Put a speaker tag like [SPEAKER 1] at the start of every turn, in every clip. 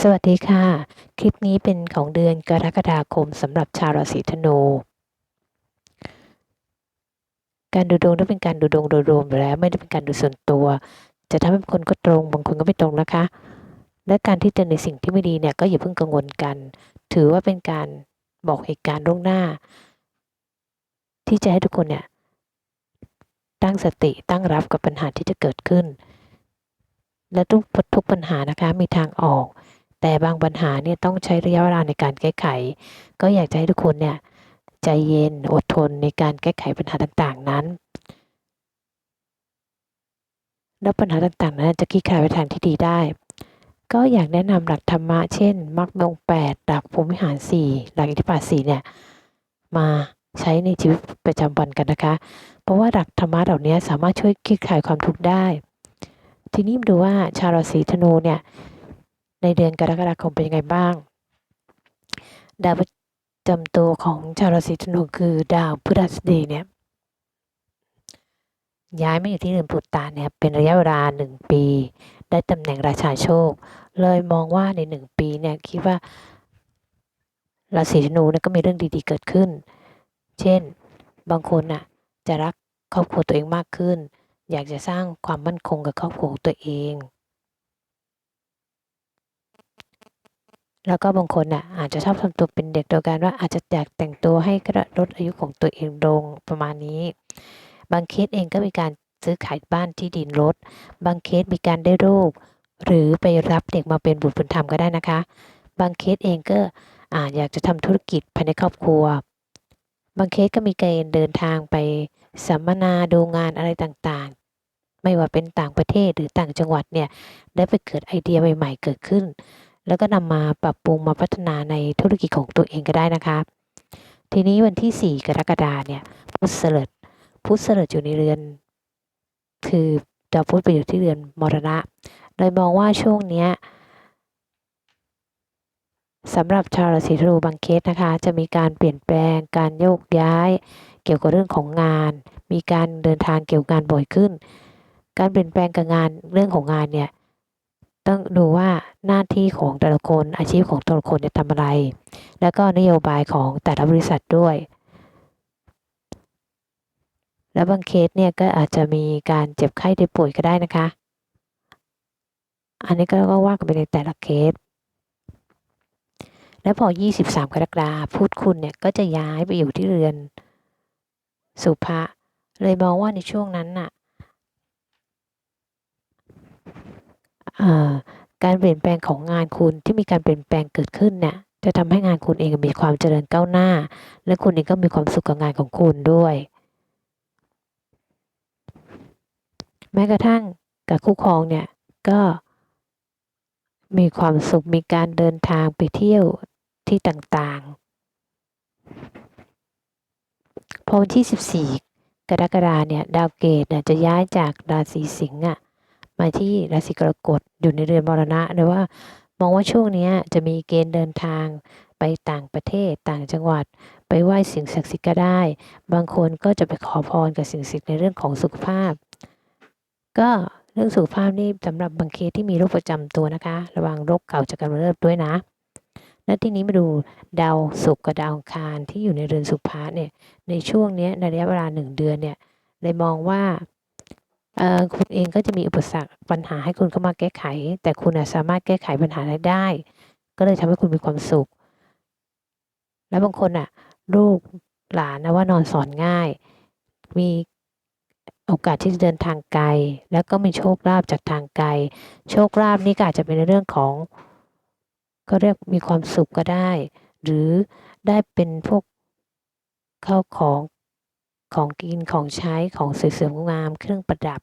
[SPEAKER 1] สวัสดีค่ะ คลิปนี้เป็นของเดือนกรกฎาคมสำหรับชาวราศีธนู การดูดวงต้องเป็นการดูดวงโดยรวมอยู่แล้ว ไม่ได้เป็นการดูส่วนตัว จะทำให้บางคนก็ตรง บางคนก็ไม่ตรงนะคะ และการที่เจอในสิ่งที่ไม่ดีเนี่ยก็อย่าเพิ่งกังวลกัน ถือว่าเป็นการบอกเหตุการณ์ล่วงหน้า ที่จะให้ทุกคนเนี่ยตั้งสติตั้งรับกับปัญหาที่จะเกิดขึ้น และทุกทุกปัญหานะคะมีทางออก แต่บางปัญหาเนี่ยต้องใช้ระยะเวลาในการแก้ไข ก็อยากจะให้ทุกคนเนี่ยใจเย็นอดทนในการแก้ไขปัญหาต่างๆนั้น แล้วปัญหาต่างๆ นั้นจะคลี่คลายไปทางที่ดีได้ ก็อยากแนะนำหลักธรรมะ เช่นมรรคองแปดหลักภูมิหารสี่หลักอิทธิบาทสี่เนี่ยมาใช้ในชีวิตประจำวันกันนะคะ เพราะว่าหลักธรรมะเหล่านี้สามารถช่วยคลี่คลายความทุกข์ได้ ทีนี้ดูว่าชาวราศีธนูเนี่ย ในเดือนกรกฎาคมเป็นยังไงบ้าง ดาวประจำตัวของชาวราศีธนูคือดาวพฤหัสบดีเนี่ยย้ายมาอยู่ที่เรือนปุตตาเนี่ยเป็นระยะเวลาหนึ่งปี ได้ตำแหน่งราชาโชค เลยมองว่าในหนึ่งปีเนี่ยคิดว่าราศีธนูเนี่ยก็มีเรื่องดีๆเกิดขึ้น เช่น บางคนน่ะจะรักครอบครัวตัวเองมากขึ้น อยากจะสร้างความมั่นคงกับครอบครัวตัวเอง แล้วก็บางคนน่ะอาจจะชอบทำตัวเป็นเด็กโดยการว่าอาจจะอยากแต่งตัวให้กระลดอายุของตัวเองลงประมาณนี้ บางเคสเองก็มีการซื้อขายบ้านที่ดินรถ บางเคสมีการได้ลูกหรือไปรับเด็กมาเป็นบุตรบุญธรรมก็ได้นะคะ บางเคสเองก็อาจอยากจะทำธุรกิจภายในครอบครัว บางเคสก็มีการเดินทางไปสัมมนาดูงานอะไรต่างๆ ไม่ว่าเป็นต่างประเทศหรือต่างจังหวัดเนี่ยได้ไปเกิดไอเดียใหม่ ๆ เกิดขึ้น แล้วก็นำมาปรับปรุงมาพัฒนาในธุรกิจของตัวเองก็ได้นะคะ ทีนี้วันที่ 4 กรกฎาเนี่ยพุธเสลิดพุธเสลิดอยู่ในเรือน คือดาวพุธไปอยู่ที่เรือนมรณะโดยมองว่าช่วงนี้สำหรับชาวราศีธนูบางเคสนะคะ จะมีการเปลี่ยนแปลง การโยกย้าย เกี่ยวกับเรื่องของงาน มีการเดินทางเกี่ยวกับงานบ่อยขึ้น การเปลี่ยนแปลงกับงานเรื่องของงานเนี่ย ต้องดูว่าหน้าที่ของแต่ละคนอาชีพของแต่ละคนจะทำอะไร แล้วก็นโยบายของแต่ละบริษัทด้วย แล้วบางเคสเนี่ยก็อาจจะมีการเจ็บไข้ได้ป่วยก็ได้นะคะ อันนี้ก็ว่ากันไปในแต่ละเคส แล้วพอ 23 กรกฎาคมพูดคุณเนี่ยก็จะย้ายไปอยู่ที่เรือนสุภะเลยมองว่าในช่วงนั้นน่ะ การเปลี่ยนแปลงของงานคุณที่มีการเปลี่ยนแปลงเกิดขึ้นเนี่ยจะทำให้งานคุณเองมีความเจริญก้าวหน้า และคุณเองก็มีความสุขกับงานของคุณด้วย แม้กระทั่งกับคู่ครองเนี่ยก็มีความสุขมีการเดินทางไปเที่ยวที่ต่างๆ พอวันที่ 14 กรกฎาเนี่ยดาวเกตจะย้ายจากราศีสิงห์อะ มาที่ราศีกรกฎอยู่ในเรือนมรณะหรือว่ามองว่าช่วงนี้จะมีเกณฑ์เดินทางไปต่างประเทศต่างจังหวัด ไปไหว้สิ่งศักดิ์สิทธิ์ก็ได้ บางคนก็จะไปขอพรกับสิ่งศักดิ์สิทธิ์ในเรื่องของสุขภาพ ก็เรื่องสุขภาพนี่สำหรับบางเคสที่มีโรคประจำตัวนะคะ ระวังโรคเก่าจะกำเริบด้วยนะ และที่นี้มาดูดาวศุกร์กับดาวอังคารที่อยู่ในเรือนสุภาเนี่ยในช่วงนี้ในระยะเวลาหนึ่งเดือนเนี่ยเลยมองว่า คุณเองก็จะมีอุปสรรคปัญหาให้คุณเข้ามาแก้ไข แต่คุณสามารถแก้ไขปัญหาได้ ก็เลยทำให้คุณมีความสุข แล้วบางคนอะ ลูกหลานนะว่านอนสอนง่าย มีโอกาสที่จะเดินทางไกล แล้วก็มีโชคลาภจากทางไกล โชคลาภนี่ก็อาจจะเป็นในเรื่องของ ก็เรียกมีความสุขก็ได้ หรือได้เป็นพวกเข้าของของกินของใช้ของสวยๆงามเครื่องประดับ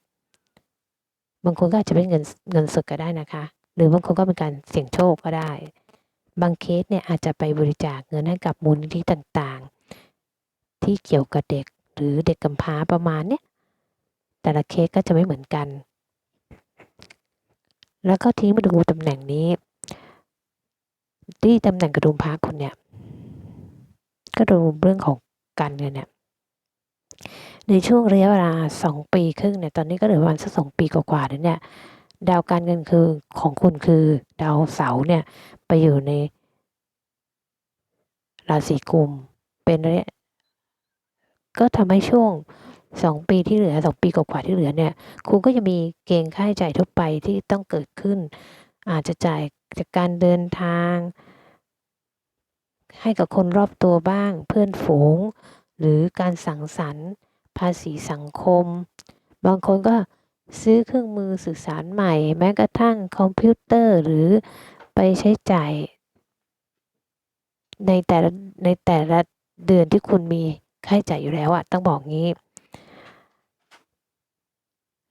[SPEAKER 1] บางคนก็อาจจะเป็นเงินเงินสดก็ได้นะคะ หรือบางคนก็เป็นการเสี่ยงโชคก็ได้ บางเคสเนี่ยอาจจะไปบริจาคเงินให้กับมูลนิธิต่างๆ ที่เกี่ยวกับเด็กหรือเด็กกำพร้าประมาณเนี้ยแต่ละเคสก็จะไม่เหมือนกัน แล้วก็ทิ้งมาดูตำแหน่งนี้ ที่ตำแหน่งกระดุมพระคุณเนี่ยก็ดูเรื่องของการเงินเนี่ย ในช่วงระยะเวลาสองปีครึ่งเนี่ยตอนนี้ก็เหลือประมาณสักสองปีกว่าๆแล้วเนี่ยดาวการเงินคือของคุณคือดาวเสาร์เนี่ยไปอยู่ในราศีกุมเป็นระยะก็ทำให้ช่วงสองปีที่เหลือสองปีกว่าๆที่เหลือเนี่ย คุณก็จะมีเกณฑ์ค่าใช้จ่ายทั่วไปที่ต้องเกิดขึ้น อาจจะจ่ายจากการเดินทาง ให้กับคนรอบตัวบ้าง เพื่อนฝูง หรือการสังสรรค์ ภาษีสังคม บางคนก็ซื้อเครื่องมือสื่อสารใหม่ แม้กระทั่งคอมพิวเตอร์หรือไปใช้จ่าย ในแต่ละในแต่ละเดือนที่คุณมีค่าใช้จ่ายอยู่แล้วอะต้องบอกงี้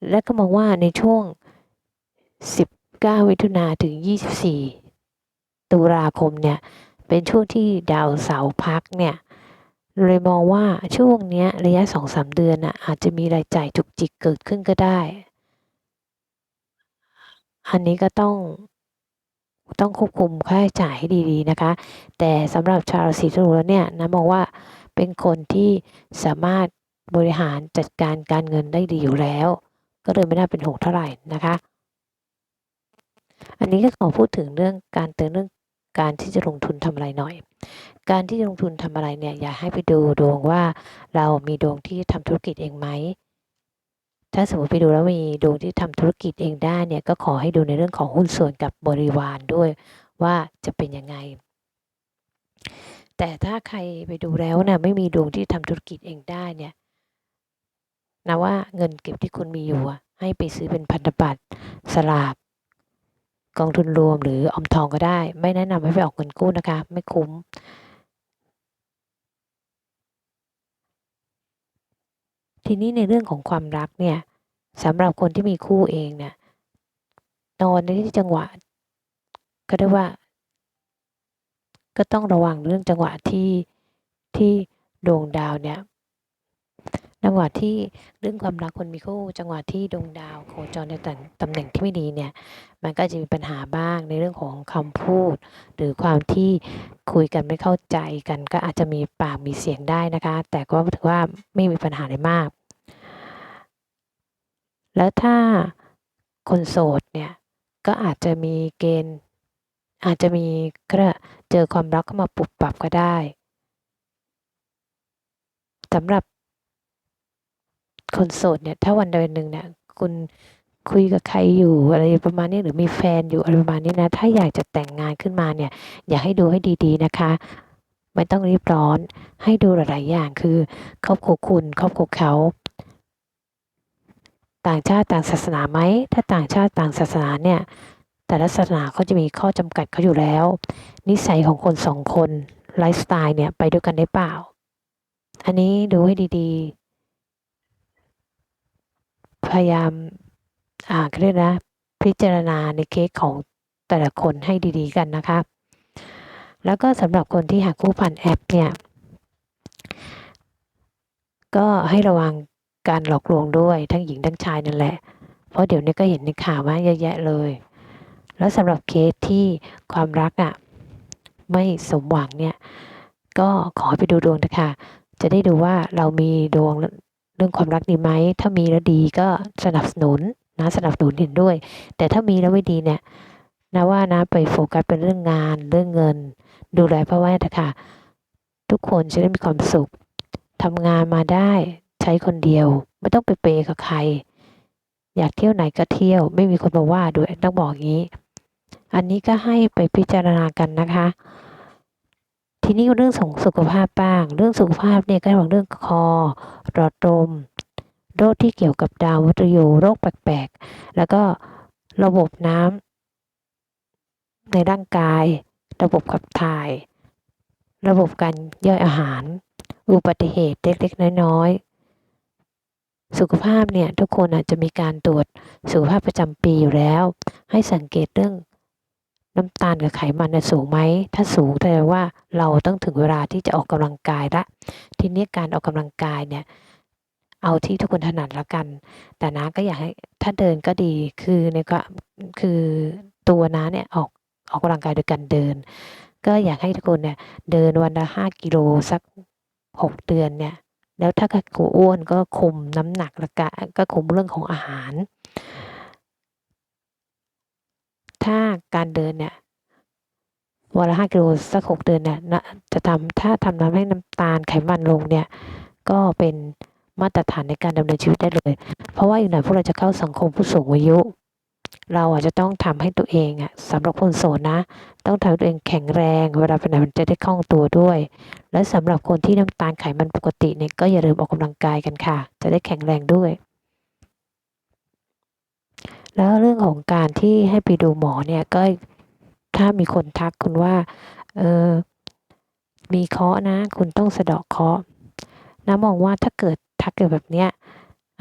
[SPEAKER 1] และก็มองว่าในช่วง 19มิถุนาถึง 24 ตุลาคมเนี่ย เป็นช่วงที่ดาวเสาร์พักเนี่ย เลยมองว่าช่วงนี้ระยะ2-3เดือนน่ะอาจจะมีรายจ่ายจุกจิกเกิดขึ้นก็ได้ อันนี้ก็ต้องต้องควบคุมค่าใช้จ่ายให้ดีๆนะคะ แต่สำหรับชาวราศีธนูแล้วเนี่ยนะมองว่าเป็นคนที่สามารถบริหารจัดการการเงินได้ดีอยู่แล้ว ก็เลยไม่น่าเป็นห่วงเท่าไหร่นะคะ อันนี้ก็ขอพูดถึงเรื่องการเตือนเรื่อง การที่จะลงทุนทำอะไรหน่อย การที่จะลงทุนทำอะไรเนี่ยอย่าให้ไปดูดวงว่าเรามีดวงที่ทำธุรกิจเองไหมถ้าสมมติไปดูแล้วมีดวงที่ทำธุรกิจเองได้เนี่ยก็ขอให้ดูในเรื่องของหุ้นส่วนกับบริวารด้วยว่าจะเป็นยังไง แต่ถ้าใครไปดูแล้วนะไม่มีดวงที่ทำธุรกิจเองได้เนี่ยนะว่าเงินเก็บที่คุณมีอยู่อะให้ไปซื้อเป็นพันธบัตรสลาก กองทุนรวมหรือออมทองก็ได้ ไม่แนะนำให้ไปออกเงินกู้นะคะ ไม่คุ้ม ทีนี้ในเรื่องของความรักเนี่ยสำหรับคนที่มีคู่เองเนี่ยนอนในที่จังหวะ ก็ได้ว่า ก็ต้องระวังเรื่องจังหวะที่ที่ดวงดาวเนี่ย จังหวะที่เรื่องความรักคนมีคู่ จังหวะที่ดวงดาวโคจรในตำแหน่งที่ไม่ดีเนี่ย มันก็จะมีปัญหาบ้างในเรื่องของคำพูด หรือความที่คุยกันไม่เข้าใจกัน ก็อาจจะมีปากมีเสียงได้นะคะ แต่ก็ถือว่าไม่มีปัญหาอะไรมาก แล้วถ้าคนโสดเนี่ยก็อาจจะมีเกณฑ์อาจจะมีกระเจอความรักเข้ามาปรับปรับก็ได้สำหรับ คนโสดเนี่ย ถ้าวันใดวันหนึ่งเนี่ย คุณคุยกับใครอยู่อะไรประมาณนี้หรือมีแฟนอยู่อะไรประมาณนี้นะ ถ้าอยากจะแต่งงานขึ้นมาเนี่ย อยากให้ดูให้ดีๆนะคะ ไม่ต้องรีบร้อนให้ดูหลายๆอย่างคือครอบครัวคุณครอบครัวเขา ต่างชาติต่างศาสนาไหมถ้าต่างชาติต่างศาสนาเนี่ย แต่ละศาสนาเขาจะมีข้อจำกัดเขาอยู่แล้ว นิสัยของคนสองคนไลฟ์สไตล์เนี่ยไปด้วยกันได้เปล่า อันนี้ดูให้ดีๆ พยายาม อ่าเรียกนะ พิจารณาในเคสของแต่ละคนให้ดีๆกันนะคะ แล้วก็สำหรับคนที่หาคู่ผ่านแอปเนี่ย ก็ให้ระวังการหลอกลวงด้วยทั้งหญิงทั้งชายนั่นแหละ เพราะเดี๋ยวนี้ก็เห็นในข่าวมาเยอะแยะเลย แล้วสำหรับเคสที่ความรักอะ่ะไม่สมหวังเนี่ย ก็ขอไปดูดวงนะคะจะได้ดูว่าเรามีดวง รื่องความรักดีไหม ถ้ามีแล้วดีก็สนับสนุนนะสนับสนุนเห็นด้วย แต่ถ้ามีแล้วไม่ดีเนี่ยนะว่านะไปโฟกัสเป็นเรื่องงานเรื่องเงิน ดูแลพ่อแม่นะคะทุกคนจะได้มีความสุขทำงานมาได้ใช้คนเดียว ไม่ต้องไปเปย์กับใคร อยากเที่ยวไหนก็เที่ยว ไม่มีคนมาว่าด้วยต้องบอกงี้ อันนี้ก็ให้ไปพิจารณากันนะคะ ทีนี้เรื่องของสุขภาพบ้าง เรื่องสุขภาพเนี่ยก็บอกเรื่องคอหลอดลมโรคที่เกี่ยวกับดาววัตยูโรคแปลกๆ แล้วก็ระบบน้ำในร่างกาย ระบบขับถ่าย ระบบการย่อยอาหาร อุบัติเหตุเล็กๆ น้อยๆ สุขภาพเนี่ย ทุกคนอาจจะมีการตรวจสุขภาพประจำปีอยู่แล้ว ให้สังเกตเรื่อง น้ำตาลกับไขมันเนี่ยสูงไหม ถ้าสูงแสดงว่าเราต้องถึงเวลาที่จะออกกำลังกายละ ทีนี้การออกกำลังกายเนี่ย เอาที่ทุกคนถนัดละกัน แต่นะก็อยากให้ถ้าเดินก็ดี คือในก็คือตัวนะเนี่ยออกออกกำลังกายโดยการเดิน ก็อยากให้ทุกคนเนี่ยเดินวันละห้ากิโลสักหกเดือนเนี่ย แล้วถ้ากูอ้วนก็คุมน้ำหนักละกะก็คุมเรื่องของอาหาร ถ้าการเดินเนี่ยวันละห้ากิโลสักหกเดือนเนี่ยจะทำถ้าทำทำให้น้ำตาลไขมันลงเนี่ย ก็เป็นมาตรฐานในการดำเนินชีวิตได้เลย เพราะว่าอีกหน่อยพวกเราจะเข้าสังคมผู้สูงอายุ เราอาจจะต้องทำให้ตัวเองอะสำหรับคนโสดนะ ต้องทำตัวเองแข็งแรง เวลาไปไหนมันจะได้คล่องตัวด้วย และสำหรับคนที่น้ำตาลไขมันปกติเนี่ยก็อย่าลืมออกกำลังกายกันค่ะ จะได้แข็งแรงด้วย แล้วเรื่องของการที่ให้ไปดูหมอเนี่ยก็ถ้ามีคนทักคุณว่าเออมีเคราะห์นะ คุณต้องสะเดาะเคราะห์นะมองว่าถ้าเกิดทักเกิดแบบเนี้ย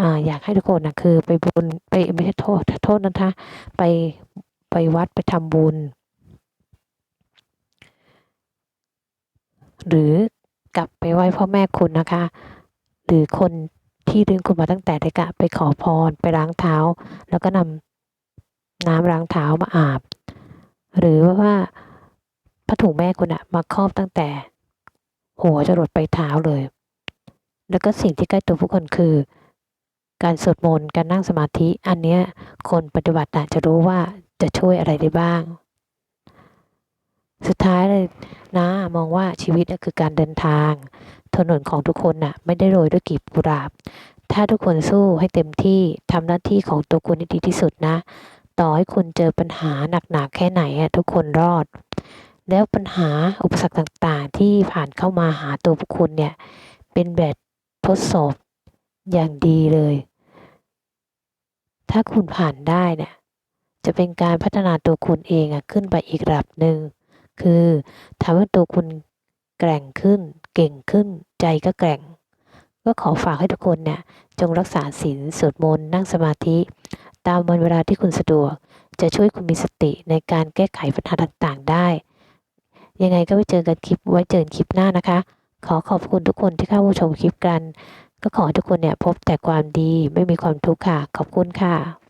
[SPEAKER 1] อ่าอยากให้ทุกคนนะคือไปบุญไปไม่ใช่โทษโทษนะคะไปไปวัดไปทำบุญ หรือกลับไปไหว้พ่อแม่คุณนะคะ หรือคน ที่เลี้ยงคุณมาตั้งแต่เด็กะไปขอพรไปล้างเท้า แล้วก็นำน้ำล้างเท้ามาอาบ หรือว่าผ้าถุงแม่คุณอะมาครอบตั้งแต่ หัวจรดไปเท้าเลย แล้วก็สิ่งที่ใกล้ตัวผู้คนคือ การสวดมนต์การนั่งสมาธิอันเนี้ยคนปฏิบัติน่ะจะรู้ว่าจะช่วยอะไรได้บ้าง สุดท้ายเลยนะมองว่าชีวิตน่ะคือการเดินทาง ถนนของทุกคนน่ะไม่ได้โรยด้วยกีบกุหลาบ ถ้าทุกคนสู้ให้เต็มที่ทำหน้าที่ของตัวคุณให้ดีที่สุดนะ ต่อให้คุณเจอปัญหาหนักๆแค่ไหนทุกคนรอด แล้วปัญหาอุปสรรคต่างๆ ที่ผ่านเข้ามาหาตัวพวกคุณเนี่ย เป็นแบบทดสอบอย่างดีเลย ถ้าคุณผ่านได้เนี่ยจะเป็นการพัฒนาตัวคุณเองอขึ้นไปอีกระดับหนึ่ง คือทำให้ตัวคุณแกร่งขึ้น เก่งขึ้น ใจก็แกร่ง ก็ขอฝากให้ทุกคนเนี่ยจงรักษาศีลสวดมนต์นั่งสมาธิ ตามวันเวลาที่คุณสะดวก จะช่วยคุณมีสติในการแก้ไขปัญหาต่างๆ ได้ ยังไงก็ไปเจอกันคลิปไว้เจอกันคลิปหน้านะคะ ขอขอบคุณทุกคนที่เข้ามาชมคลิปกัน ก็ขอทุกคนเนี่ยพบแต่ความดีไม่มีความทุกข์ค่ะ ขอบคุณค่ะ